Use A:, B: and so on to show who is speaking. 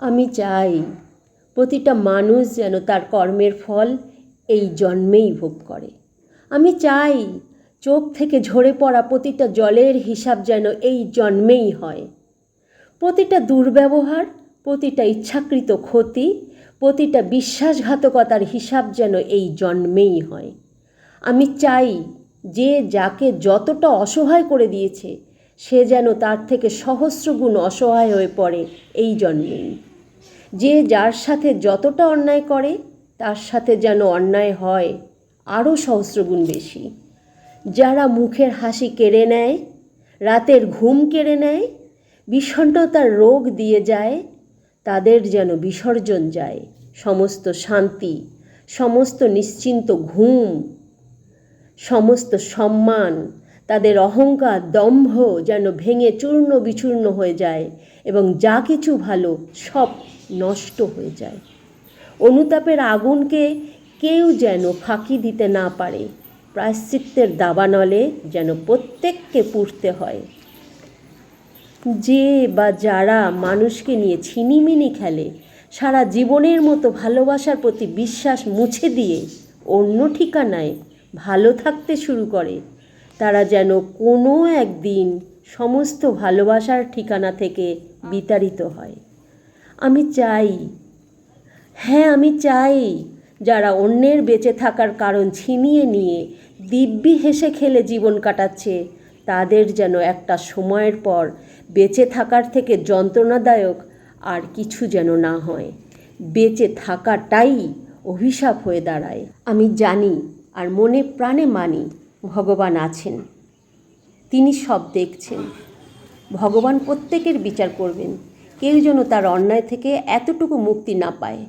A: আমি চাই প্রতিটা মানুষ যেন তার কর্মের ফল এই জন্মেই ভোগ করে। আমি চাই চোখ থেকে ঝরে পড়া প্রতিটা জলের হিসাব যেন এই জন্মেই হয়। প্রতিটা দুর্ব্যবহার, প্রতিটা ইচ্ছাকৃত ক্ষতি, প্রতিটা বিশ্বাসঘাতকতার হিসাব যেন এই জন্মেই হয়। আমি চাই যে যাকে যতটা অসহায় করে দিয়েছে সে যেন তার থেকে সহস্র গুণ অসহায় হয়ে পড়ে এই জন্মেই। যে যার সাথে যতটা অন্যায় করে, তার সাথে যেন অন্যায় হয় আরও সহস্রগুণ বেশি। যারা মুখের হাসি কেড়ে নেয়, রাতের ঘুম কেড়ে নেয় বিষণ্ণতার রোগ দিয়ে যায়, তাদের যেন বিসর্জন যায়। সমস্ত শান্তি, সমস্ত নিশ্চিন্ত ঘুম, সমস্ত সম্মান তাদের অহংকার দম্ভ যেন ভেঙে চূর্ণ বিচূর্ণ হয়ে যায় এবং যা কিছু ভালো সব নষ্ট হয়ে যায়। অনুতাপের আগুনকে কেউ যেন ফাঁকি দিতে না পারে। প্রায়শ্চিত্তের দাবানলে যেন প্রত্যেককে পুড়তে হয়। যে বা যারা মানুষকে নিয়ে ছিনিমিনি খেলে, সারা জীবনের মতো ভালোবাসার প্রতি বিশ্বাস মুছে দিয়ে অন্য ঠিকানায় ভালো থাকতে শুরু করে। তারা যেন কোনো একদিন সমস্ত ভালোবাসার ঠিকানা থেকে বিতাড়িত হয়। আমি চাই হ্যাঁ আমি চাই যারা অন্যের বেঁচে থাকার কারণ ছিনিয়ে নিয়ে দিব্যি হেসে খেলে জীবন কাটাচ্ছে, তাদের যেন একটা সময়ের পর বেঁচে থাকার থেকে যন্ত্রণাদায়ক আর কিছু যেন না হয়। বেঁচে থাকাটাই অভিশাপ হয়ে দাঁড়ায়। আমি জানি আর মনে প্রাণে মানি ভগবান আছেন। তিনি সব দেখছেন। ভগবান প্রত্যেকের বিচার করবেন। কেউ যেন তার অন্যায় থেকে এতটুকু মুক্তি না পায়।